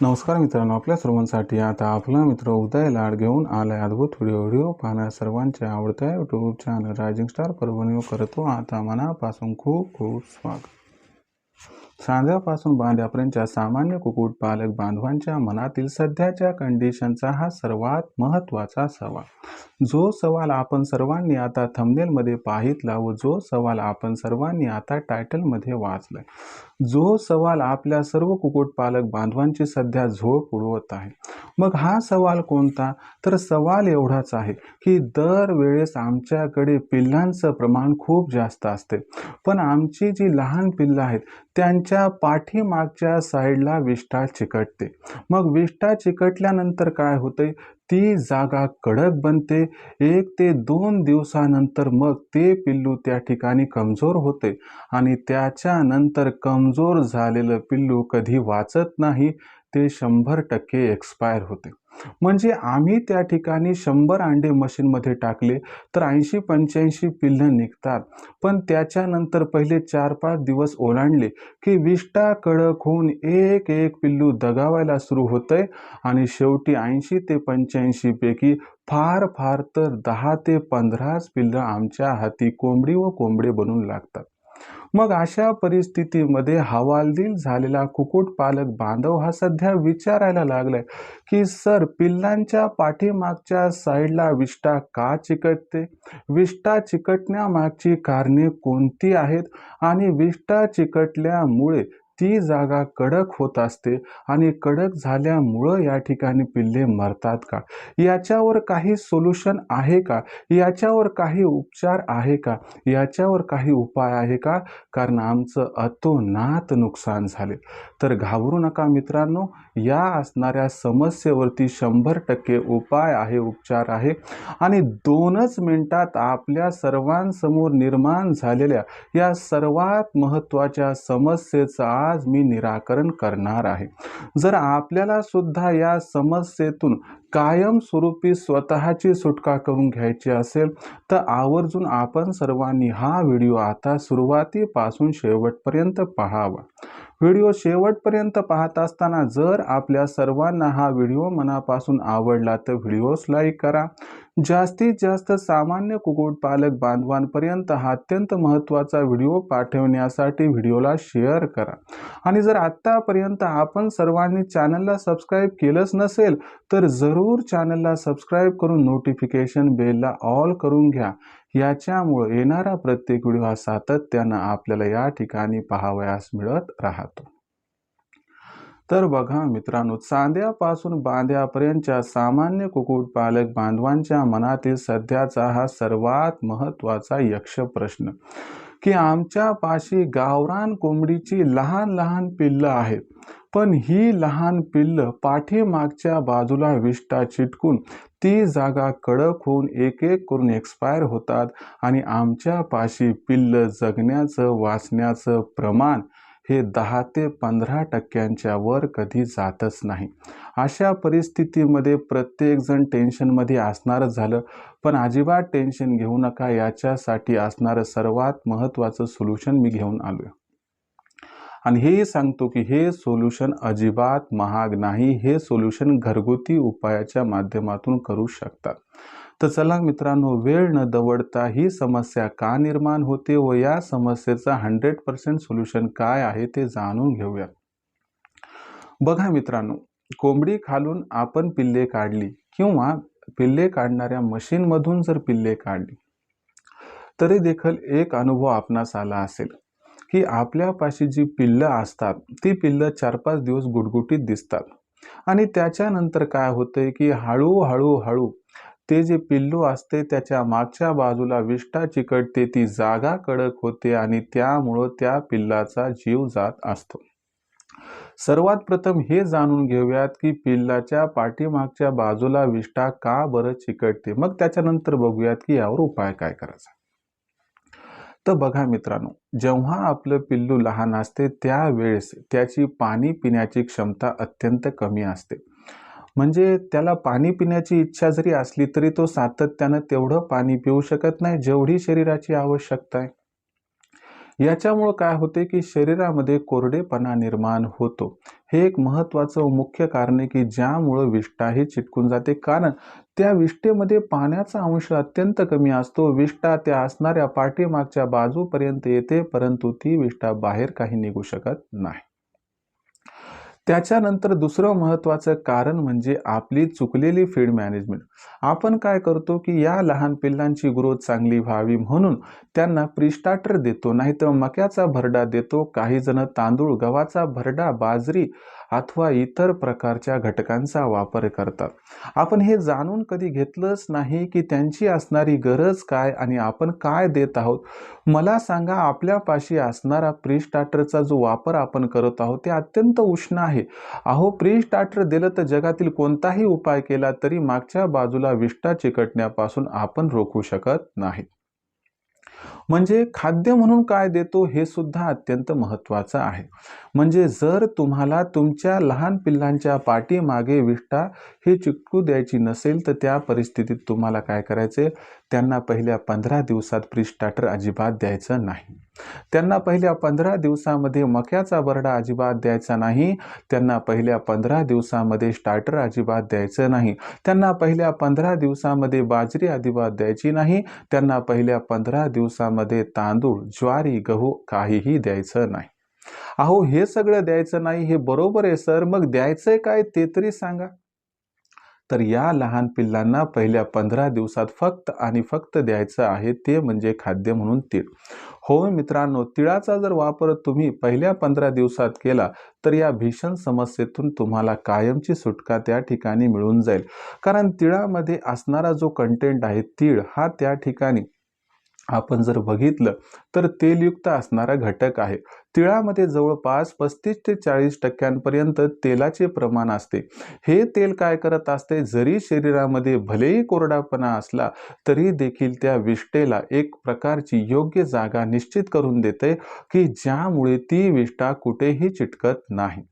नमस्कार मित्रांनो आपल्या सर्वांसाठी आता आपला मित्र उदय लाड घेऊन आलाय अद्भुत व्हिडिओ. व्हिडिओ पाहण्यास सर्वांच्या आवडत्या YouTube channel rising star Parbhani करतो. आता मनापासून खूप खूप स्वागत. सांध्यापासून बांध्यापर्यंतच्या सामान्य कुक्कुटपालक बांधवांच्या मनातील सध्याच्या कंडिशनचा हा सर्वात महत्त्वाचा सवाल. जो सवाल आपण सर्वांनी आता थंबनेलमध्ये पाहितला व जो सवाल आपण सर्वांनी आता टायटलमध्ये वाचलाय. जो सवाल आपल्या सर्व कुक्कुटपालक बांधवांची सध्या झोप उडवत आहे. मग हा सवाल कोणता? तर सवाल एवढाच आहे की दरवेळेस आमच्याकडे पिल्लांचं प्रमाण खूप जास्त असते. पण आमची जी लहान पिल्लं आहेत त्यांच्या पाठीमागच्या साईडला विष्ठा चिकटते. मग विष्ठा चिकटल्यानंतर काय होते ती जागा कडक बनते. एक ते दोन दिवसानंतर मग ते पिल्लू त्या ठिकाणी कमजोर होते. आणि त्याच्यानंतर कमजोर झालेलं पिल्लू कधी वाचत नाही ते शंभर टक्के एक्सपायर होते. म्हणजे आम्ही त्या ठिकाणी शंभर अंडे मशीनमध्ये टाकले तर ऐंशी पंच्याऐंशी पिल्लं निघतात. पण त्याच्यानंतर पहिले चार पाच दिवस ओलांडले की विष्टा कडक होऊन एक एक पिल्लू दगावायला सुरू होतंय आणि शेवटी ऐंशी ते पंच्याऐंशीपैकी फार फार तर दहा ते पंधराच पिल्लं आमच्या हाती कोंबडी व कोंबडे बनून लागतात. मग अशा परिस्थितीमध्ये हवालदिल झालेला कुक्कुटपालक बांधव हा सध्या विचारायला लागलाय की सर पिल्लांच्या पाठीमागच्या साईडला विष्ठा का चिकटते? विष्ठा चिकटण्यामागची कारणे कोणती आहेत? आणि विष्ठा चिकटल्यामुळे ती जागा कडक होत असते आणि कडक झाल्यामुळं या ठिकाणी पिल्ले मरतात का? याच्यावर काही सोल्युशन आहे का? याच्यावर काही उपचार आहे का? याच्यावर काही उपाय आहे का? कारण आमचं अतोनात नुकसान झाले. तर घाबरू नका मित्रांनो या असणाऱ्या समस्येवरती शंभर टक्के उपाय आहे उपचार आहे. आणि दोनच मिनटात आपल्या सर्वांसमोर निर्माण झालेल्या या सर्वात महत्त्वाच्या समस्येचा आज मी निराकरण करणार आहे. जर आपल्याला सुद्धा या समस्येतून कायमस्वरूपी स्वतःची सुटका करून घ्यायची असेल तर आवर्जून आपण सर्वांनी हा व्हिडिओ आता सुरुवातीपासून शेवटपर्यंत पाहावा. व्हिडिओ शेवटपर्यंत पाहत असताना जर आपल्या सर्वांना हा व्हिडिओ मनापासून आवडला तर व्हिडिओस लाईक करा. जास्तीत जास्त सामान्य कुक्कुटपालक बांधवांपर्यंत हा अत्यंत महत्त्वाचा व्हिडिओ पाठवण्यासाठी व्हिडिओला शेअर करा. आणि जर आत्तापर्यंत आपण सर्वांनी चॅनलला सबस्क्राईब केलंच नसेल तर जरूर चॅनलला सबस्क्राईब करून नोटिफिकेशन बेलला ऑल करून घ्या. याच्यामुळं येणारा प्रत्येक व्हिडिओ हा सातत्यानं आपल्याला या ठिकाणी पाहावयास मिळत राहतो. तर बघा मित्रांनो चांद्यापासून बांध्यापर्यंतच्या सामान्य कुक्कुटपालक बांधवांच्या मनातील सध्याचा हा सर्वात महत्त्वाचा यक्ष प्रश्न की आमच्या पाशी गावरान कोंबडीची लहान लहान पिल्लं आहेत पण ही लहान पिल्लं पाठीमागच्या बाजूला विष्टा चिटकून ती जागा कडक होऊन एक एक करून एक्सपायर होतात आणि आमच्या पाशी पिल्लं जगण्याचं वाचण्याचं प्रमाण हे दहा ते पंधरा टक्क्यांच्या वर कधी जातच नाही. अशा परिस्थितीमध्ये प्रत्येकजण टेन्शनमध्ये असणारच झालं. पण अजिबात टेन्शन घेऊ नका. याच्यासाठी असणारं सर्वात महत्त्वाचं सोल्युशन मी घेऊन आलो आहे आणि हेही सांगतो की हे सोल्युशन अजिबात महाग नाही. हे सोल्युशन घरगुती उपायाच्या माध्यमातून करू शकतात. तर चला मित्रांनो वेळ न दवडता ही समस्या का निर्माण होते व या समस्येचा हंड्रेड पर्सेंट सोल्युशन काय आहे ते जाणून घेऊया. बघा मित्रांनो कोंबडी खालून आपण पिल्ले काढली किंवा पिल्ले काढणाऱ्या मशीनमधून जर पिल्ले काढली तरी देखील एक अनुभव आपणास आला असेल की आपल्यापाशी जी पिल्लं असतात ती पिल्लं चार पाच दिवस गुटगुटीत दिसतात. आणि त्याच्यानंतर काय होतंय की हळूहळू हळू ते जे पिल्लू असते त्याच्या मागच्या बाजूला विष्ठा चिकटते ती जागा कडक होते आणि त्यामुळं त्या पिल्लाचा जीव जात असतो. सर्वात प्रथम हे जाणून घेऊयात की पिल्लाच्या पाठीमागच्या बाजूला विष्ठा का बरं चिकटते? मग त्याच्यानंतर बघूयात की यावर उपाय काय करायचा. तर बघा मित्रांनो जेव्हा आपलं पिल्लू लहान असते त्यावेळेस त्याची पाणी पिण्याची क्षमता अत्यंत कमी असते. म्हणजे त्याला पाणी पिण्याची इच्छा जरी असली तरी तो सातत्यानं तेवढं पाणी पिऊ शकत नाही जेवढी शरीराची आवश्यकता आहे. याच्यामुळं काय होते की शरीरामध्ये कोरडेपणा निर्माण होतो. हे एक महत्त्वाचं मुख्य कारण आहे की ज्यामुळं विष्ठाही चिटकून जाते. कारण त्या विष्ठेमध्ये पाण्याचा अंश अत्यंत कमी असतो. विष्ठा त्या असणाऱ्या पाठीमागच्या बाजूपर्यंत येते परंतु ती विष्ठा बाहेर काही निघू शकत नाही. त्याच्यानंतर दुसरं महत्त्वाचं कारण म्हणजे आपली चुकलेली फीड मॅनेजमेंट. आपण काय करतो की या लहान पिल्लांची ग्रोथ चांगली व्हावी म्हणून त्यांना प्रिस्टार्टर देतो नाहीतर मक्याचा भरडा देतो काही जण तांदूळ गव्हाचा भरडा बाजरी अथवा इतर प्रकारच्या घटकांचा वापर करतात. आपण हे जाणून कधी घेतलंच नाही की त्यांची असणारी गरज काय आणि आपण काय देत आहोत. मला सांगा आपल्यापाशी असणारा प्री स्टार्टरचा जो वापर आपण करत आहोत ते अत्यंत उष्ण आहे. अहो प्री स्टार्टर दिलं तर जगातील कोणताही उपाय केला तरी मागच्या बाजूला विष्ठा चिकटण्यापासून आपण रोखू शकत नाही. म्हणजे खाद्य म्हणून काय देतो हे सुद्धा अत्यंत महत्त्वाचं आहे. म्हणजे जर तुम्हाला तुमच्या लहान पिल्लांच्या पाठीमागे विष्ठा हे चिकटू द्यायची नसेल तर त्या परिस्थितीत तुम्हाला काय करायचे त्यांना पहिल्या पंधरा दिवसात प्रिस्टार्टर अजिबात द्यायचं नाही. त्यांना पहिल्या पंधरा दिवसामध्ये मक्याचा बरडा अजिबात द्यायचा नाही. त्यांना पहिल्या पंधरा दिवसामध्ये स्टार्टर अजिबात द्यायचं नाही. त्यांना पहिल्या पंधरा दिवसामध्ये बाजरी अजिबात द्यायची नाही. त्यांना पहिल्या पंधरा दिवसामध्ये तांदूळ ज्वारी गहू काहीही द्यायचं नाही. अहो हे सगळं द्यायचं नाही हे बरोबर आहे सर. मग द्यायचंय काय ते तरी सांगा. तर या लहान पिल्लांना पहिल्या पंधरा दिवसात फक्त आणि फक्त द्यायचं आहे ते म्हणजे खाद्य म्हणून तीळ. हो मित्रांनो तिळाचा जर वापर तुम्ही पहिल्या पंधरा दिवसात केला तर या भीषण समस्येतून तुम्हाला कायमची सुटका त्या ठिकाणी मिळून जाईल. कारण तिळामध्ये असणारा जो कंटेंट आहे तीळ हा त्या ठिकाणी आपण जर बघितलं तर तेलयुक्त असणारा घटक आहे. तिळामध्ये जवळपास पस्तीस ते चाळीस टक्क्यांपर्यंत तेलाचे प्रमाण असते. हे तेल काय करत असते? जरी शरीरामध्ये भलेही कोरडापणा असला तरी देखील त्या विष्ठेला एक प्रकारची योग्य जागा निश्चित करून देते की ज्यामुळे ती विष्ठा कुठेही चिटकत नाही.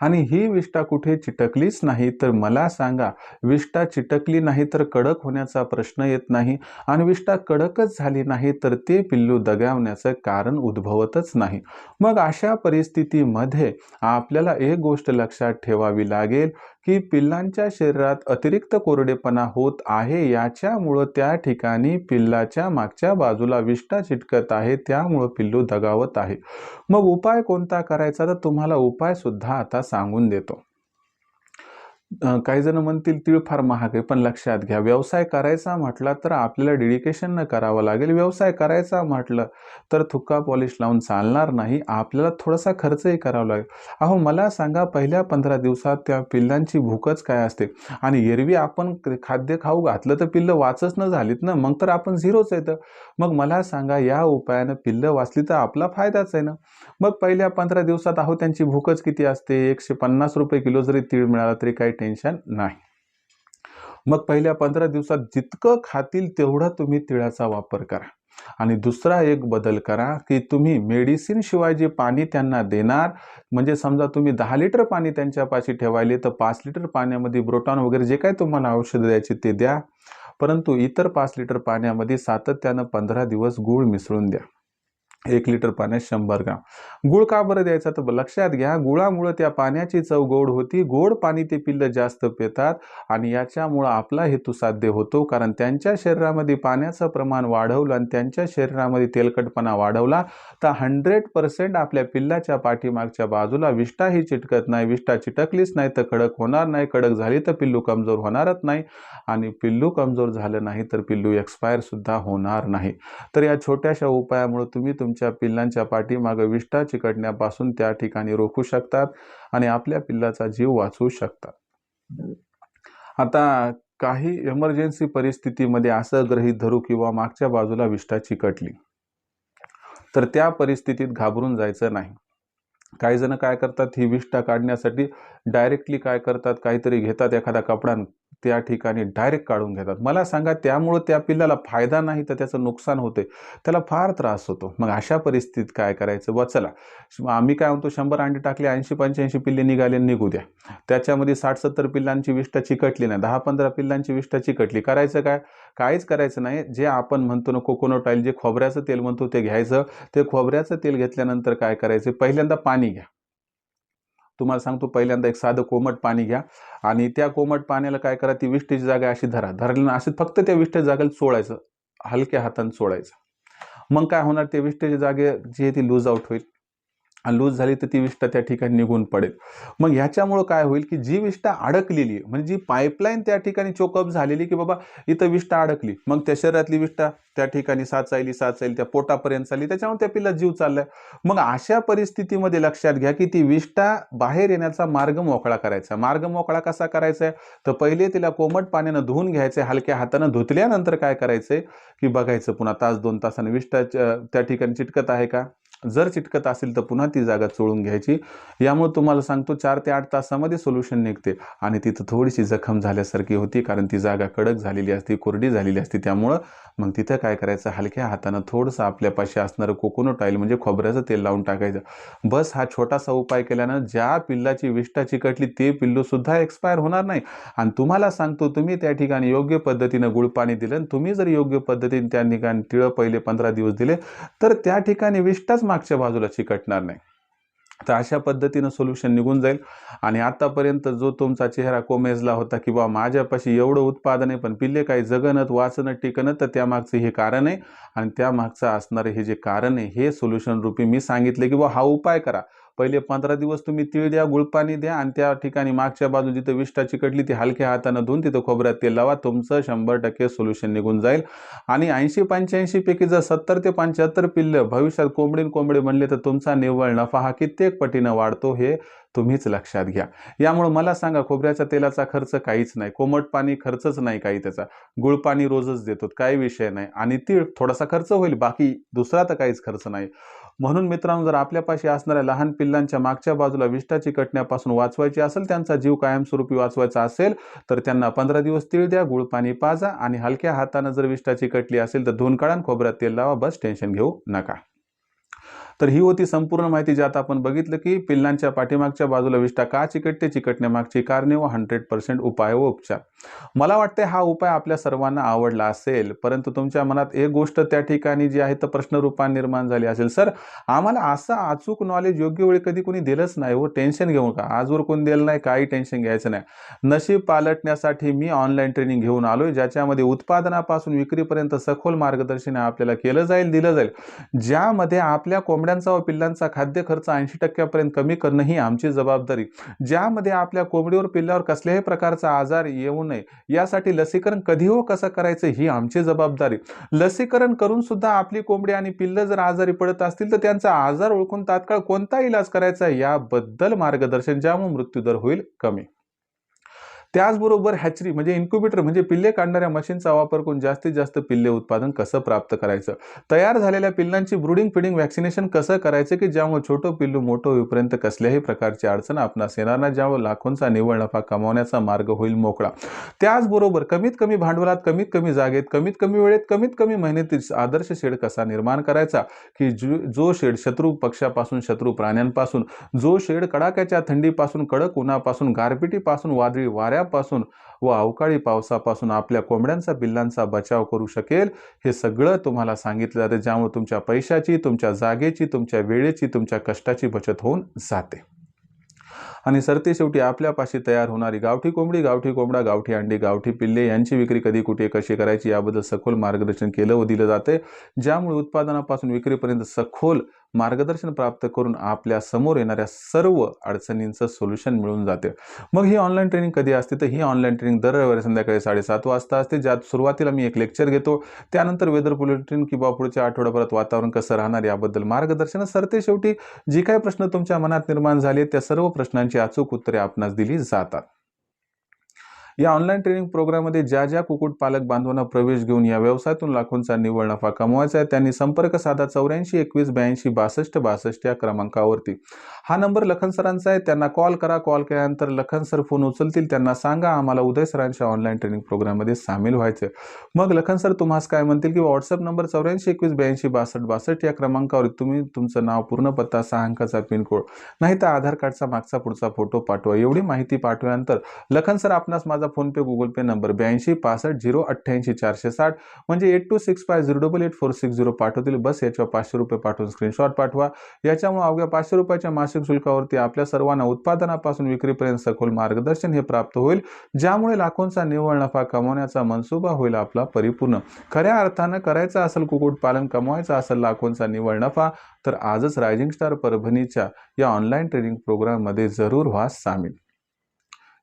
आणि ही विष्ठा कुठे चिटकलीच नाही तर मला सांगा विष्ठा चिटकली नाही तर कडक होण्याचा प्रश्न येत नाही आणि विष्ठा कडकच झाली नाही तर ते पिल्लू दगावण्याचं कारण उद्भवतच नाही. मग अशा परिस्थितीमध्ये आपल्याला एक गोष्ट लक्षात ठेवावी लागेल की पिल्लांच्या शरीरात अतिरिक्त कोरडेपणा होत आहे याच्यामुळं त्या ठिकाणी पिल्लाच्या मागच्या बाजूला विष्ठा चिटकत आहे त्यामुळं पिल्लू दगावत आहे. मग उपाय कोणता करायचा? तर तुम्हाला उपाय सुद्धा आता सांगून देतो. काही जण म्हणतील तीळ फार महाग आहे पण लक्षात घ्या व्यवसाय करायचा म्हटला तर आपल्याला डेडिकेशननं करावं लागेल. व्यवसाय करायचा म्हटलं तर थुक्का पॉलिश लावून चालणार नाही. आपल्याला थोडासा खर्चही करावा लागेल. अहो मला सांगा पहिल्या पंधरा दिवसात त्या पिल्लांची भूकच काय असते? आणि एरवी आपण खाद्य खाऊ घातलं तर पिल्लं वाचच न झालीत ना? मग तर आपण झिरोच येतं मग मला सांगा या उपायानं पिल्लं वाचली तर आपला फायदाच आहे ना? मग पहिल्या पंधरा दिवसात अहो त्यांची भूकच किती असते? एकशे पन्नास रुपये किलो जरी तीळ मिळाला तरी काही टेन्शन नाही. मग पहिल्या पंधरा दिवसात जितकं खातील तेवढा तुम्ही तिळाचा वापर करा. आणि दुसरा एक बदल करा की तुम्ही मेडिसिन शिवाय जे पाणी त्यांना देणार म्हणजे समजा तुम्ही दहा लिटर पाणी त्यांच्यापाशी ठेवायले तर पाच लिटर पाण्यामध्ये ब्रोटॉन वगैरे जे काही तुम्हाला औषध द्यायचे ते द्या. परंतु इतर पाच लिटर पाण्यामध्ये सातत्यानं पंधरा दिवस गूळ मिसळून द्या. एक लिटर पाण्यात शंभर ग्राम. गुळ का बरं द्यायचा? तर लक्षात घ्या गुळामुळं त्या पाण्याची चव गोड होती. गोड पाणी ते पिल्लं जास्त पितात आणि याच्यामुळं आपला हेतू साध्य होतो. कारण त्यांच्या शरीरामध्ये पाण्याचं प्रमाण वाढवलं आणि त्यांच्या शरीरामध्ये तेलकटपणा वाढवला तर हंड्रेड पर्सेंट आपल्या पिल्लाच्या पाठीमागच्या बाजूला विष्ठाही चिटकत नाही. विष्ठा चिटकलीच नाही तर कडक होणार नाही. कडक झाली तर पिल्लू कमजोर होणारच नाही. आणि पिल्लू कमजोर झालं नाही तर पिल्लू एक्सपायरसुद्धा होणार नाही. तर या छोट्याशा उपायामुळे तुम्ही तुमच्या पिल्लांच्या पाठीमागं विष्ठा चिकटण्यापासून त्या ठिकाणी रोखू शकतात आणि आपल्या पिल्लाचा जीव वाचवू शकतात. आता काही इमर्जन्सी परिस्थितीमध्ये असं गृहीत धरू किंवा मागच्या बाजूला विष्ठा चिकटली तर त्या परिस्थितीत घाबरून जायचं नाही. काही जण काय करतात ही विष्ठा काढण्यासाठी डायरेक्टली काय करतात काहीतरी घेतात एखादा कपडा त्या ठिकाणी डायरेक्ट काढून घेतात. मला सांगा त्यामुळं त्या पिल्लाला फायदा नाही तर त्याचं नुकसान होते त्याला फार त्रास होतो. मग अशा परिस्थितीत काय करायचं? व चला आम्ही काय म्हणतो शंभर अंडी टाकले ऐंशी पंच्याऐंशी पिल्ले निघाले निघू द्या. त्याच्यामध्ये साठ सत्तर पिल्लांची विष्ठा चिकटली नाही. दहा पंधरा पिल्लांची विष्ठा चिकटली. करायचं काय? काहीच करायचं नाही. जे आपण म्हणतो ना कोकोनट ऑइल जे खोबऱ्याचं तेल म्हणतो ते घ्यायचं. ते खोबऱ्याचं तेल घेतल्यानंतर काय करायचं? पहिल्यांदा पाणी घ्या. तुम्हाला सांगतो पहिल्यांदा एक साधं कोमट पाणी घ्या आणि त्या कोमट पाण्याला काय करा ती विष्ठेची जागा अशी धरा. धरल्यानं अशी फक्त त्या विष्ठेच्या जागेला सोडायचं हलक्या हाताने सोडायचं. मग काय होणार त्या विष्ठेच्या जागे जी आहे ती लूज आउट होईल. लूज झाली तर ती विष्ठा त्या ठिकाणी निघून पडेल. मग ह्याच्यामुळं काय होईल की जी विष्ठा अडकलेली आहे म्हणजे जी पाईपलाईन त्या ठिकाणी चोकअप झालेली की बाबा इथं विष्ठा अडकली मग त्या शरीरातली विष्ठा त्या ठिकाणी साचायली साचायली त्या पोटापर्यंत चालली त्याच्यामुळे त्या पिल्ला जीव चाललाय. मग अशा परिस्थितीमध्ये लक्षात घ्या की ती विष्ठा बाहेर येण्याचा मार्ग मोकळा करायचा. मार्ग मोकळा कसा करायचा? आहे तर पहिले तिला कोमट पाण्यानं धुवून घ्यायचं हलक्या हातानं धुतल्यानंतर काय करायचंय की बघायचं पुन्हा तास दोन तासाने विष्ठा त्या ठिकाणी चिटकत आहे का? जर चिटकत असेल तर पुन्हा ती जागा चोळून घ्यायची. यामुळे तुम्हाला सांगतो चार ते आठ तासामध्ये सोल्युशन निघते. आणि तिथं थोडीशी जखम झाल्यासारखी होती कारण ती जागा कडक झालेली असते कोरडी झालेली असते. त्यामुळं मग तिथं काय करायचं? हलक्या हातानं थोडंसं आपल्यापाशी असणारं कोकोनट ऑइल म्हणजे खोबऱ्याचं तेल लावून टाकायचं. बस हा छोटासा उपाय केल्यानं ज्या पिल्लाची विष्ठा चिकटली ते पिल्लूसुद्धा एक्सपायर होणार नाही. आणि तुम्हाला सांगतो तुम्ही त्या ठिकाणी योग्य पद्धतीनं गुळपाणी दिलं आणि तुम्ही जर योग्य पद्धतीने त्या ठिकाणी तिळं पहिले पंधरा दिवस दिले तर त्या ठिकाणी विष्ठाच मागच्या बाजूला चिकटणार नाही. तर अशा पद्धतीनं सोल्युशन निघून जाईल. आणि आतापर्यंत जो तुमचा चेहरा कोमेजला होता की बा माझ्यापाशी एवढं उत्पादन आहे पण पिल्ले काही जगणत वाचणं टिकणं तर त्यामागचं हे कारण आहे. आणि त्यामागचं असणारं हे जे कारण आहे हे सोल्युशन रूपी मी सांगितले की बा हा उपाय करा. पहिले पंधरा दिवस तुम्ही तीळ द्या गुळपाणी द्या आणि त्या ठिकाणी मागच्या बाजू जिथं विष्ठा चिकटली ती हलक्या हातानं धुवून तिथं खोबऱ्यात तेल लावा. तुमचं शंभर टक्के सोल्युशन निघून जाईल. आणि ऐंशी पंच्याऐंशी पैकी जर सत्तर ते पंच्याहत्तर पिल्ल भविष्यात कोंबडीन कोंबडे म्हणले तर तुमचा निव्वळ नफा हा कित्येक पटीनं वाढतो हे तुम्हीच लक्षात घ्या. यामुळे मला सांगा खोबऱ्याच्या तेलाचा खर्च काहीच नाही कोमट पाणी खर्चच नाही काही त्याचा. गुळ पाणी रोजच देतो काही विषय नाही. आणि तीळ थोडासा खर्च होईल बाकी दुसरा तर काहीच खर्च नाही. म्हणून मित्रांनो जर आपल्यापाशी असणाऱ्या लहान पिल्लांच्या मागच्या बाजूला विष्ठा चिकटण्यापासून वाचवायची असेल त्यांचा जीव कायमस्वरूपी वाचवायचा असेल तर त्यांना पंधरा दिवस तीळ द्या गुळ पाणी पाजा आणि हलक्या हातानं जर विष्ठा चिकटली असेल तर धुवून काढा खोबऱ्यात तेल लावा. बस टेन्शन घेऊ नका. तर ही होती संपूर्ण माहिती ज्यात आपण बघितलं की पिल्लांच्या पाठीमागच्या बाजूला विष्ठा का चिकटते चिकटण्यामागची कारणे व हंड्रेड पर्सेंट उपाय व उपचार. मला वाटते हा उपाय आपल्या सर्वांना आवडला असेल परंतु तुमच्या मनात एक गोष्ट त्या ठिकाणी जी आहे तर प्रश्नरूपान निर्माण झाली असेल. सर आम्हाला असं अचूक नॉलेज योग्य वेळी कधी कोणी दिलंच नाही हो टेन्शन घेऊ का आजवर कोणी दिलं नाही काही टेन्शन घ्यायचं नाही. नशीब पालटण्यासाठी मी ऑनलाईन ट्रेनिंग घेऊन आलोय ज्याच्यामध्ये उत्पादनापासून विक्रीपर्यंत सखोल मार्गदर्शन आपल्याला केलं जाईल दिलं जाईल. ज्यामध्ये आपल्या कोंबड्यांचा व पिल्लांचा खाद्य खर्च ऐंशी टक्क्यापर्यंत कमी करणं ही आमची जबाबदारी. ज्यामध्ये आपल्या कोंबडीवर पिल्लावर कसल्याही प्रकारचा आजार येऊ नये यासाठी लसीकरण कधी हो कसं करायचं ही आमची जबाबदारी. लसीकरण करून सुद्धा आपली कोंबडी आणि पिल्लं जर आजारी पडत असतील तर त्यांचा आजार ओळखून तात्काळ कोणता इलाज करायचा याबद्दल मार्गदर्शन ज्यामुळे मृत्यूदर होईल कमी. त्याचबरोबर हॅचरी म्हणजे इन्क्युबेटर म्हणजे पिल्ले काढणाऱ्या मशीनचा वापर करून जास्तीत जास्त पिल्ले उत्पादन कसं प्राप्त करायचं? तयार झालेल्या पिल्लांची ब्रुडिंग फिडिंग वॅक्सिनेशन कसं करायचं की ज्यामुळे छोटं पिल्लू मोठं होईपर्यंत कसल्याही प्रकारची अडचण आपणास येणार नाही ज्यामुळे लाखोंचा निव्वळ नफा कमावण्याचा मार्ग होईल मोकळा. त्याचबरोबर कमीत कमी भांडवलात कमीत कमी जागेत कमीत कमी वेळेत कमीत कमी मेहनतीत आदर्श शेड कसा निर्माण करायचा? की जो शेड शत्रू पक्षापासून शत्रू प्राण्यांपासून जो शेड कडाक्याच्या थंडीपासून कडक उन्हापासून गारपिटीपासून वादळी वाऱ्या वाऱ्यापासून व अवकाळी पावसापासून आपल्या कोंबड्यांचा बिल्लांचा बचाव करू शकेल हे सगळं तुम्हाला सांगितलं जातं. ज्यामुळे तुमच्या पैशाची तुमच्या जागेची तुमच्या वेळेची तुमच्या कष्टाची बचत होऊन जाते. आणि सरते शेवटी आपल्यापाशी तयार होणारी गावठी कोंबडी गावठी कोंबडा गावठी अंडी गावठी पिल्ले यांची विक्री कधी कुठे कशी करायची याबद्दल सखोल मार्गदर्शन केलं व दिलं जाते. ज्यामुळे उत्पादनापासून विक्रीपर्यंत सखोल मार्गदर्शन प्राप्त करून आपल्यासमोर येणाऱ्या सर्व अडचणींचं सोल्युशन मिळून जाते. मग ही ऑनलाईन ट्रेनिंग कधी असते? तर ही ऑनलाईन ट्रेनिंग दर रविवारी संध्याकाळी साडेसात वाजता असते. ज्यात सुरुवातीला मी एक लेक्चर घेतो. त्यानंतर वेदर बुलेटिन किंवा पुढच्या आठवड्याभरात वातावरण कसं राहणार याबद्दल मार्गदर्शन. सरते शेवटी जी काही प्रश्न तुमच्या मनात निर्माण झाले त्या सर्व प्रश्नांची अचूक उत्तरे आपणास दिली जातात. या ऑनलाईन ट्रेनिंग प्रोग्राममध्ये ज्या ज्या कुक्कुटपालक बांधवांना प्रवेश घेऊन या व्यवसायातून लाखोंचा निव्वळ नफा कमवायचा आहे त्यांनी संपर्क साधा चौऱ्याऐंशी एकवीस ब्याऐंशी बासष्ट बासष्ट या क्रमांकावरती. हा नंबर लखन सरांचा आहे. त्यांना कॉल करा. कॉल केल्यानंतर लखन सर फोन उचलतील. त्यांना सांगा आम्हाला उदय सरांच्या ऑनलाईन ट्रेनिंग प्रोग्राममध्ये सामील व्हायचे मग लखन सर तुम्हाला काय म्हणतील की व्हॉट्सअप नंबर चौऱ्याऐंशी एकवीस ब्याऐंशी बासष्ट बासष्ट या क्रमांकावर तुम्ही तुमचं नाव पूर्ण पत्ता सहा अंकाचा पिनकोड नाही तर आधार कार्डचा मागचा पुढचा फोटो पाठवा. एवढी माहिती पाठवल्यानंतर लखन सर आपणास माझा फोनपे गुगल पे नंबर ब्याऐंशी पासष्ट झिरो अठ्ठ्याऐंशी चारशे साठ म्हणजे eight two six five zero double eight four six zero पाठवतील. बस याच्यावर पाचशे रुपये पाठवून स्क्रीनशॉट पाठवा. याच्यामुळे अवघ्या पाचशे रुपयाच्या मासिक शुल्कावरती आपल्या सर्वांना उत्पादनापासून विक्रीपर्यंत सखोल मार्गदर्शन हे प्राप्त होईल ज्यामुळे लाखोंचा निव्वळ नफा कमवण्याचा मनसुबा होईल आपला परिपूर्ण. खऱ्या अर्थानं करायचा असेल कुक्कुटपालन कमवायचा असेल लाखोंचा निव्वळ नफा तर आजच रायझिंग स्टार परभणीच्या या ऑनलाईन ट्रेनिंग प्रोग्राममध्ये जरूर व्हा सामील.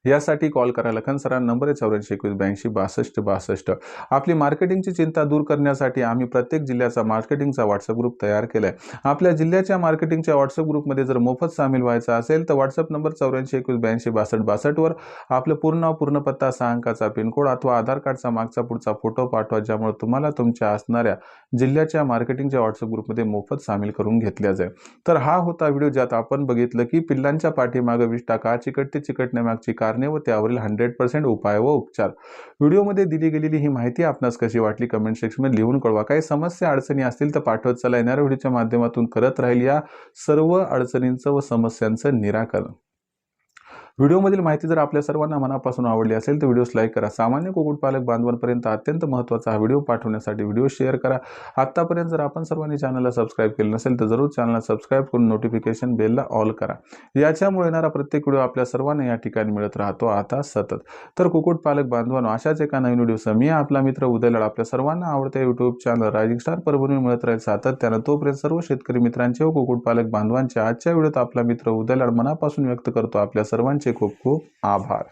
यासाठी कॉल करा. लखन सरांना नंबर आहे चौऱ्याऐंशी एकवीस ब्याऐंशी बासष्ट बासष्ट. आपली मार्केटिंगची चिंता दूर करण्यासाठी आम्ही प्रत्येक जिल्ह्याचा मार्केटिंगचा व्हॉट्सअप ग्रुप तयार केला आहे आपल्या जिल्ह्याच्या मार्केटिंगच्या व्हॉट्सअप ग्रुपमध्ये जर मोफत सामील व्हायचं असेल तर व्हॉट्सअप नंबर चौऱ्याऐंशी एकवीस ब्याऐंशी बासष्ट बासष्टवर आपलं पूर्ण नाव पूर्ण पत्ता सहा अंकाचा पिनकोड अथवा आधार कार्डचा मागचा पुढचा फोटो पाठवा ज्यामुळे तुम्हाला तुमच्या असणाऱ्या जिल्ह्याच्या मार्केटिंगच्या व्हॉट्सअप ग्रुपमध्ये मोफत सामील करून घेतल्या जाईल. तर हा होता व्हिडिओ ज्यात आपण बघितलं की पिल्लांच्या पाठीमागं विष्टा का चिकटते चिकटण्यामागची कारणे व त्यावरील हंड्रेड पर्सेंट उपाय व उपचार. व्हिडिओमध्ये दिली गेलेली ही माहिती आपणास कशी वाटली? कमेंट सेक्शनमध्ये लिहून कळवा. काही समस्या अडचणी असतील तर पाठवत चला. येणाऱ्या व्हिडिओच्या माध्यमातून करत राहील या सर्व अडचणींचं व समस्यांचं निराकरण. व्हिडिओमधील माहिती जर आपल्या सर्वांना मनापासून आवडली असेल तर व्हिडिओस लाईक करा. सामान्य कुक्कुटपालक बांधवांपर्यंत अत्यंत महत्त्वाचा हा व्हिडिओ पाठवण्यासाठी व्हिडिओ शेअर करा. आत्तापर्यंत जर आपण सर्वांनी चॅनलला सबस्क्राईब केलं नसेल तर जरूर चॅनलला सबस्क्राईब करून नोटिफिकेशन बेलला ऑल करा. याच्यामुळे येणारा प्रत्येक व्हिडिओ आपल्या सर्वांना या ठिकाणी मिळत राहतो. आता सतत. तर कुक्कुटपालक बांधवांनो अशाच एका नवीन व्हिडिओसह मी आपला मित्र उदयलाड आपल्या सर्वांना आवडत्या YouTube channel rising star Parbhani मिळत राहील सातत्यानं. तोपर्यंत सर्व शेतकरी मित्रांचे व कुक्कुटपालक बांधवांचे आजच्या व्हिडिओत आपला मित्र उदयलाड मनापासून व्यक्त करतो. आपल्या तुमचे खूप खूप आभार.